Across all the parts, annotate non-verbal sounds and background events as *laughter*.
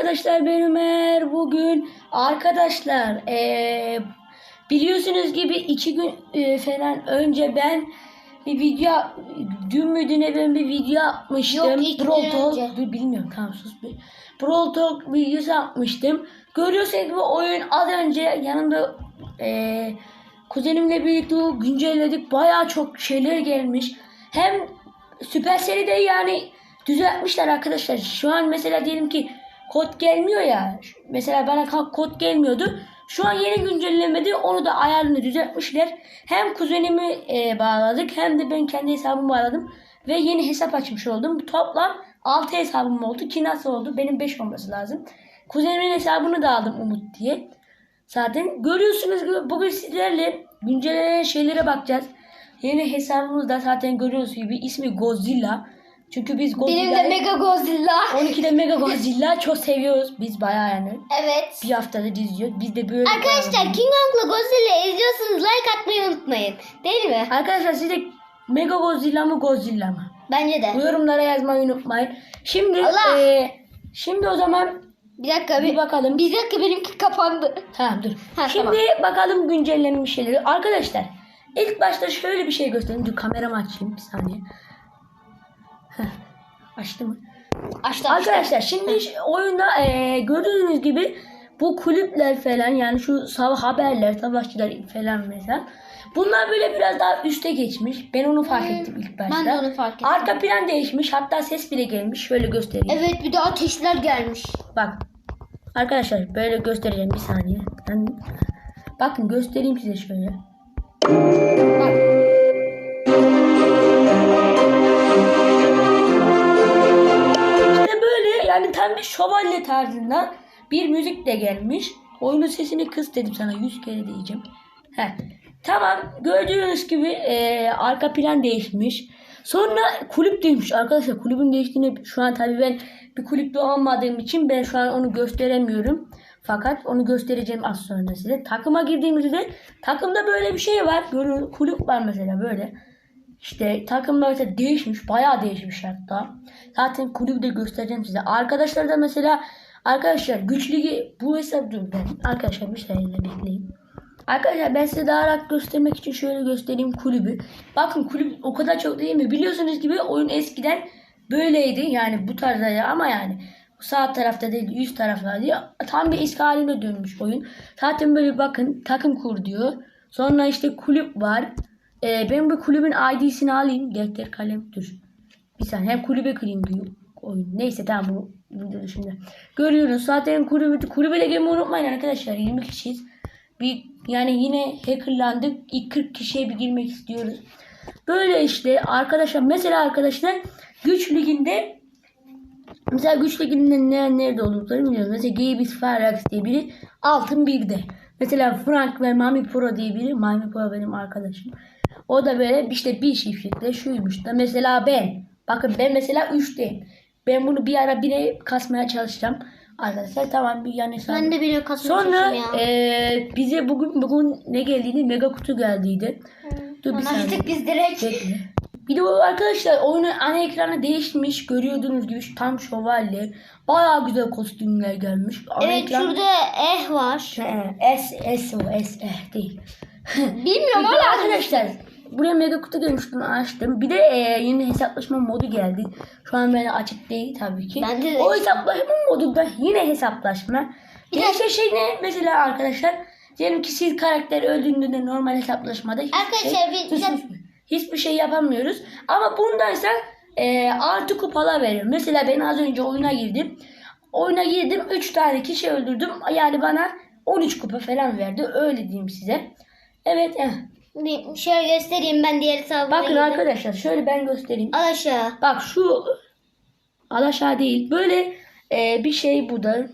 arkadaşlar ben Ömer. Bugün arkadaşlar eee, biliyorsunuz gibi iki gün eee, falan önce ben bir video dün müydü ne ben bir video yapmıştım. Yok, iki Brawl Talk- önce. Dur, bilmiyorum tamam sus bir. Brawl Talk videosu yapmıştım. Görüyorsunuz bu oyun az önce yanımda eee, kuzenimle birlikte güncelledik. Baya çok şeyler gelmiş. Hem Süper de yani düzeltmişler arkadaşlar. Şu an mesela diyelim ki kod gelmiyor ya. Mesela bana kod gelmiyordu. Şu an yeni güncellemede onu da ayarını düzeltmişler. Hem kuzenimi e, bağladık hem de ben kendi hesabımı bağladım. Ve yeni hesap açmış oldum. Toplam 6 hesabım oldu ki nasıl oldu? Benim 5 olması lazım. Kuzenimin hesabını da aldım Umut diye. Zaten görüyorsunuz gibi bugün sizlerle güncellenen şeylere bakacağız. Yeni hesabımızda zaten görüyorsunuz gibi ismi Godzilla. Çünkü biz Benim de Godzilla'yı Mega Godzilla. *laughs* 12'de Mega Godzilla çok seviyoruz. Biz bayağı yani. Evet. Bir haftada izliyoruz. Biz de böyle Arkadaşlar King Kong'la Godzilla izliyorsanız like atmayı unutmayın. Değil mi? Arkadaşlar siz de Mega Godzilla mı Godzilla mı? Bence de. Bu yorumlara yazmayı unutmayın. Şimdi Allah! eee, şimdi o zaman Bir dakika bir bir, bakalım. bir dakika benimki kapandı. Tamam dur. Ha, Şimdi bakalım güncellenmiş şeyleri. Arkadaşlar ilk başta şöyle bir şey göstereyim. Dur kameramı açayım bir saniye. Açtı mı? Açtı Arkadaşlar şimdi oyunda eee, gördüğünüz gibi bu kulüpler falan yani şu sabah haberler, savaşçılar falan mesela. Bunlar böyle biraz daha üste geçmiş. Ben onu fark ettim ilk başta. ben de onu fark ettim. Arka plan değişmiş. Hatta ses bile gelmiş. Şöyle göstereyim. Evet bir de ateşler gelmiş. Bak. Arkadaşlar böyle göstereceğim bir saniye. Ben... Bakın göstereyim size şöyle. Bak. Bir şövalye tarzında bir müzik de gelmiş. Oyunun sesini kıs dedim sana 100 kere diyeceğim. Heh. Tamam gördüğünüz gibi eee, arka plan değişmiş. Sonra kulüp değişmiş. Arkadaşlar kulübün değiştiğini şu an tabii ben bir kulüpte olmadığım için ben şu an onu gösteremiyorum. Fakat onu göstereceğim az sonra size. Takıma girdiğimizde takımda böyle bir şey var. Görün kulüp var mesela böyle. İşte takımlar mesela değişmiş. Bayağı değişmiş hatta. Zaten kulübü de göstereceğim size. Arkadaşlar da mesela arkadaşlar güç ligi bu hesap ben. Arkadaşlar bir saniye bekleyin. Arkadaşlar ben size daha rahat göstermek için şöyle göstereyim kulübü. Bakın kulüp o kadar çok değil mi? Biliyorsunuz gibi oyun eskiden böyleydi. Yani bu tarzdaydı ama yani sağ tarafta değil üst taraflarda tam bir eski haline dönmüş oyun. Zaten böyle bakın takım kur diyor. Sonra işte kulüp var. Ee, ben bu kulübün ID'sini alayım. Defter kalem dur. Bir saniye hem kulübe kırayım diyor oyun. Neyse tamam bu video dışında. Görüyoruz zaten kulübü, kulübe de girmeyi unutmayın arkadaşlar. 20 kişiyiz. Bir yani yine hackerlandık. İlk 40 kişiye bir girmek istiyoruz. Böyle işte arkadaşlar mesela arkadaşlar güç liginde mesela güç liginde ne, nerede olduklarını biliyoruz. Mesela Gabis Farax diye biri altın birde. Mesela Frank ve Mami Pro diye biri. Mami Pro benim arkadaşım. O da böyle işte bir şifretle şuymuş da mesela ben. Bakın ben mesela 3'teyim. Ben bunu bir ara bire kasmaya çalışacağım. Arkadaşlar tamam bir yani Ben de bir kasmaya Sonra ya. eee, bize bugün bugün ne geldiydi? Mega kutu geldiydi. Dur bir saniye. biz direkt. Bekle. Bir de arkadaşlar oyunun ana ekranı değişmiş. Görüyordunuz gibi şu tam şövalye. Bayağı güzel kostümler gelmiş. Ana Evet ekran- şurada eh var. S, S o S eh değil. Bilmiyorum hala. arkadaşlar buraya mega kutu gelmiş bunu açtım. Bir de e, yeni hesaplaşma modu geldi. Şu an böyle açık değil tabii ki. Bende de o hesaplaşma modunda yine hesaplaşma. Bir de- Değişen şey ne? Mesela arkadaşlar diyelim ki siz karakter öldüğünde normal hesaplaşmada hiçbir Arkadaşlar şey, bir- sus, sus. hiçbir şey yapamıyoruz. Ama bundaysa e, artı kupalar veriyor. Mesela ben az önce oyuna girdim. Oyuna girdim 3 tane kişi öldürdüm. Yani bana 13 kupa falan verdi. Öyle diyeyim size. Evet. eh. Şöyle göstereyim ben diğer hesabıma Bakın arkadaşlar şöyle ben göstereyim. Al aşağı. Bak şu al aşağı değil. Böyle e, bir şey bu da.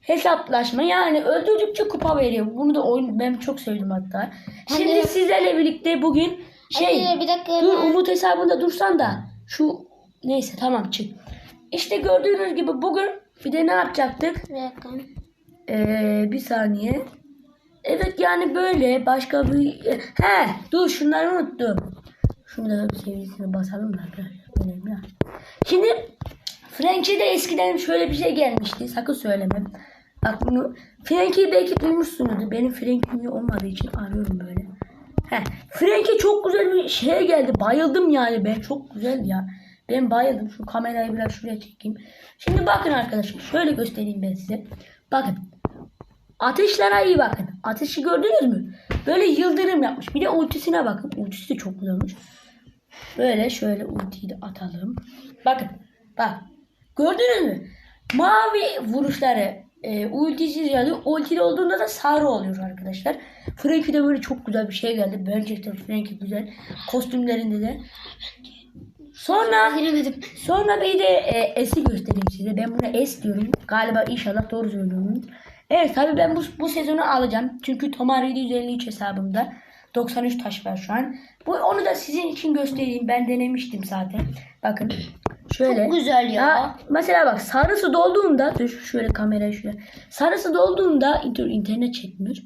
Hesaplaşma yani öldürdükçe kupa veriyor. Bunu da oyun ben çok sevdim hatta. Şimdi Hani- sizlerle birlikte bugün şey Hadi bir dakika. dur ben- Umut hesabında dursan da şu neyse tamam çık. İşte gördüğünüz gibi bugün bir de ne yapacaktık? Bir dakika. Ee, bir saniye. Yani böyle başka bir... He dur şunları unuttum. Şunu da seviyesine basalım da. Önemli. Şimdi Frankie'de eskiden şöyle bir şey gelmişti. Sakın söylemem. Bak bunu Frankie'yi belki duymuşsunuzdur. Benim Frankie'm olmadığı için arıyorum böyle. Heh. Frankie çok güzel bir şeye geldi. Bayıldım yani ben. Çok güzel ya. Ben bayıldım. Şu kamerayı biraz şuraya çekeyim. Şimdi bakın arkadaşlar. Şöyle göstereyim ben size. Bakın. Ateşlere iyi bakın. Ateşi gördünüz mü? Böyle yıldırım yapmış. Bir de ultisine bakın. Ultisi de çok güzelmiş. Böyle şöyle ultiyi de atalım. Bakın. Bak. Gördünüz mü? Mavi vuruşları e, ultisiz yani ultili olduğunda da sarı oluyor arkadaşlar. Frankie'de böyle çok güzel bir şey geldi. Bence de Frankie güzel. Kostümlerinde de. Sonra Giremedim. Sonra bir de e, S'i göstereyim size. Ben buna S diyorum. Galiba inşallah doğru söylüyorum. Evet tabii ben bu, bu sezonu alacağım. Çünkü Tomar 753 hesabımda. 93 taş var şu an. Bu onu da sizin için göstereyim. Ben denemiştim zaten. Bakın. Şöyle. Çok güzel ya. mesela bak sarısı dolduğunda dur şöyle kamerayı şöyle. Sarısı dolduğunda inter- internet çekmiyor.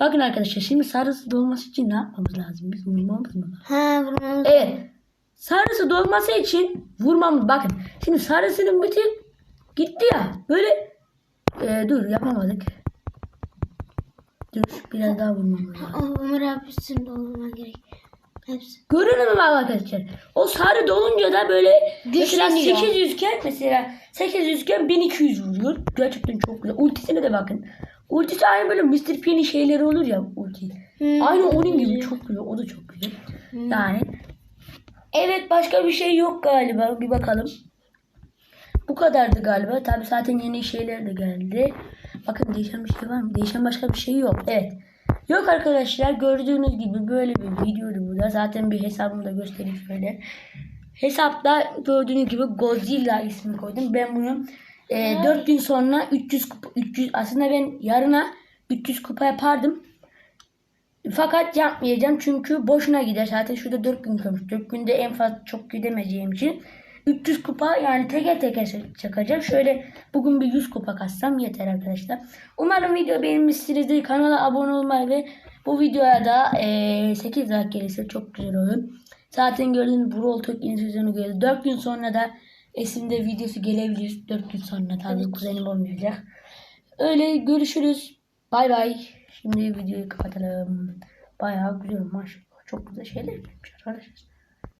Bakın arkadaşlar şimdi sarısı dolması için ne yapmamız lazım? Biz vurmamız mı? Ha vurmamız. Evet. Sarısı dolması için vurmamız. Bakın. Şimdi sarısının bütün gitti ya. Böyle e, dur yapamadık. Dur biraz daha vurmamız lazım. Ömer abisinin doldurman gerek. Hepsi. Görünür mü arkadaşlar? O sarı dolunca da böyle mesela Güçleniyor. 800 iken mesela 800 iken 1200 vuruyor. Gerçekten çok güzel. Ultisine de bakın. Ultisi aynı böyle Mr. P'nin şeyleri olur ya ulti. Hmm. Aynı onun gibi çok güzel. O da çok güzel. Yani evet başka bir şey yok galiba. Bir bakalım. Bu kadardı galiba. Tabi zaten yeni şeyler de geldi. Bakın değişen bir şey var mı? Değişen başka bir şey yok. Evet. Yok arkadaşlar gördüğünüz gibi böyle bir videoydu bu da. Zaten bir hesabımı da göstereyim şöyle. Hesapta gördüğünüz gibi Godzilla ismi koydum. Ben bunu e, 4 gün sonra 300 kupa, 300 aslında ben yarına 300 kupa yapardım. Fakat yapmayacağım çünkü boşuna gider. Zaten şurada 4 gün kalmış. 4 günde en fazla çok gidemeyeceğim için 300 kupa yani teker teker çakacağım. Şöyle bugün bir 100 kupa kassam yeter arkadaşlar. Umarım video beğenmişsinizdir. Kanala abone olmayı ve bu videoya da eee 8 like gelirse çok güzel olur. Zaten gördüğünüz Brawl Talk yeni sezonu geldi. 4 gün sonra da Esim'de videosu gelebilir. 4 gün sonra tabii kuzenim olmayacak. Öyle görüşürüz. Bay bay. Şimdi videoyu kapatalım. Bayağı güzel maşallah. Çok güzel şeyler yapmış arkadaşlar.